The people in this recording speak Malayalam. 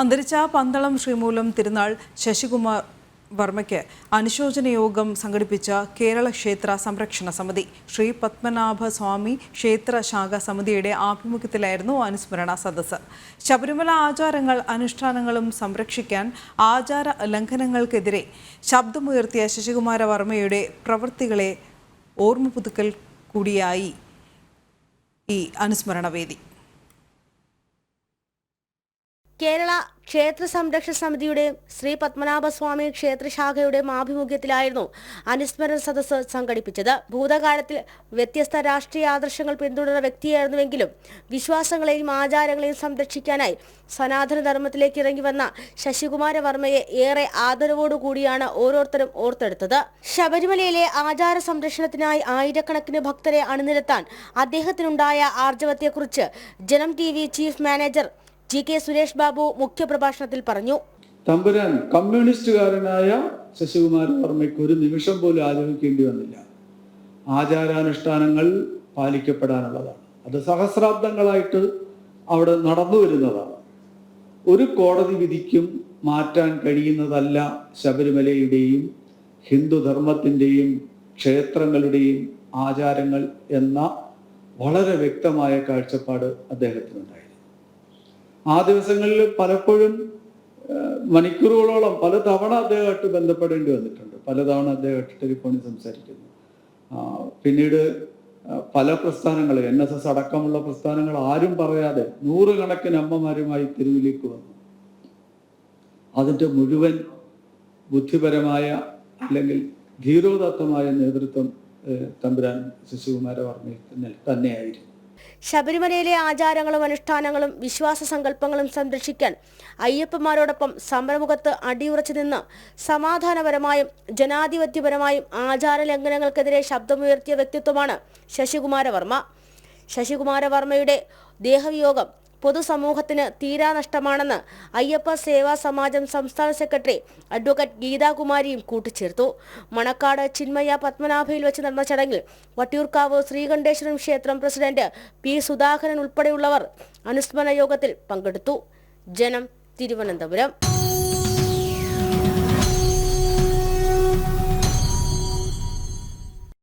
അന്തരിച്ച പന്തളം ശ്രീമൂലം തിരുനാൾ ശശികുമാർ വർമ്മയ്ക്ക് അനുശോചന യോഗം സംഘടിപ്പിച്ച കേരള ക്ഷേത്ര സംരക്ഷണ സമിതി. ശ്രീ പത്മനാഭ സ്വാമി ക്ഷേത്ര ശാഖ സമിതിയുടെ ആഭിമുഖ്യത്തിലായിരുന്നു അനുസ്മരണ സദസ്സ്. ശബരിമല ആചാരങ്ങൾ അനുഷ്ഠാനങ്ങളും സംരക്ഷിക്കാൻ ആചാര ലംഘനങ്ങൾക്കെതിരെ ശബ്ദമുയർത്തിയ ശശികുമാര വർമ്മയുടെ പ്രവൃത്തികളെ ഓർമ്മ പുതുക്കൽ കൂടിയായി ഈ അനുസ്മരണ വേദി. കേരള ക്ഷേത്ര സംരക്ഷണ സമിതിയുടെയും ശ്രീ പത്മനാഭസ്വാമി ക്ഷേത്രശാഖയുടെ ആഭിമുഖ്യത്തിലായിരുന്നു അനുസ്മരണ സദസ്സ് സംഘടിപ്പിച്ചത്. ഭൂതകാലത്തിൽ വ്യത്യസ്ത രാഷ്ട്രീയ ആദർശങ്ങൾ പിന്തുടർന്ന വ്യക്തിയായിരുന്നുവെങ്കിലും വിശ്വാസങ്ങളെയും ആചാരങ്ങളെയും സംരക്ഷിക്കാനായി സനാതന ധർമ്മത്തിലേക്ക് ഇറങ്ങി വന്ന ശശികുമാര വർമ്മയെ ഏറെ ആദരവോടുകൂടിയാണ് ഓരോരുത്തരും ഓർത്തെടുത്തത്. ശബരിമലയിലെ ആചാര സംരക്ഷണത്തിനായി ആയിരക്കണക്കിന് ഭക്തരെ അണിനിരത്താൻ അദ്ദേഹത്തിനുണ്ടായ ആർജവത്തെക്കുറിച്ച് Janam T chief manager G K Suresh Babu മുഖ്യപ്രഭാഷണത്തിൽ പറഞ്ഞു. തമ്പുരാൻ കമ്മ്യൂണിസ്റ്റുകാരനായ ശശികുമാര വർമ്മയ്ക്ക് ഒരു നിമിഷം പോലും ആലോചിക്കേണ്ടി വന്നില്ല. ആചാരാനുഷ്ഠാനങ്ങൾ പാലിക്കപ്പെടാനുള്ളതാണ്. അത് സഹസ്രാബ്ദങ്ങളായിട്ട് അവിടെ നടന്നു വരുന്നതാണ്. ഒരു കോടതി വിധിക്കും മാറ്റാൻ കഴിയുന്നതല്ല ശബരിമലയുടെയും ഹിന്ദുധർമ്മത്തിന്റെയും ക്ഷേത്രങ്ങളുടെയും ആചാരങ്ങൾ എന്ന വളരെ വ്യക്തമായ കാഴ്ചപ്പാട് അദ്ദേഹത്തിനുണ്ടായിരുന്നു. ആ ദിവസങ്ങളിൽ പലപ്പോഴും മണിക്കൂറുകളോളം പല തവണ അദ്ദേഹമായിട്ട് ബന്ധപ്പെടേണ്ടി വന്നിട്ടുണ്ട്. പലതവണ അദ്ദേഹമായിട്ട് ടെലിഫോണിൽ സംസാരിക്കുന്നു. പിന്നീട് പല പ്രസ്ഥാനങ്ങൾ എൻ എസ് എസ് അടക്കമുള്ള പ്രസ്ഥാനങ്ങൾ ആരും പറയാതെ നൂറുകണക്കിന് അമ്മമാരുമായി തെരുവിലേക്ക് വന്നു. അതിന്റെ മുഴുവൻ ബുദ്ധിപരമായ അല്ലെങ്കിൽ ധീരോദത്തമായ നേതൃത്വം തമ്പുരാൻ ശിശുകുമാര വർമ്മയിൽ തന്നെ തന്നെയായിരുന്നു. ശബരിമലയിലെ ആചാരങ്ങളും അനുഷ്ഠാനങ്ങളും വിശ്വാസ സങ്കല്പങ്ങളും സംരക്ഷിക്കാൻ അയ്യപ്പന്മാരോടൊപ്പം സമരമുഖത്ത് അടിയുറച്ചു നിന്ന് സമാധാനപരമായും ജനാധിപത്യപരമായും ആചാര ലംഘനങ്ങൾക്കെതിരെ ശബ്ദമുയർത്തിയ വ്യക്തിത്വമാണ് ശശികുമാരവർമ്മ. ശശികുമാരവർമ്മയുടെ ദേഹവിയോഗം പൊതുസമൂഹത്തിന് തീരാനഷ്ടമാണെന്ന് അയ്യപ്പ സേവാ സമാജം സംസ്ഥാന സെക്രട്ടറി അഡ്വക്കേറ്റ് ഗീതാകുമാരിയും കൂട്ടിച്ചേർത്തു. മണക്കാട് ചിന്മയ പത്മനാഭയിൽ വെച്ച് നടന്ന ചടങ്ങിൽ വട്ടിയൂർക്കാവ് ശ്രീകണ്ഠേശ്വരം ക്ഷേത്രം പ്രസിഡന്റ് പി സുധാകരൻ ഉൾപ്പെടെയുള്ളവർ അനുസ്മരണ യോഗത്തിൽ പങ്കെടുത്തു. ജനം തിരുവനന്തപുരം.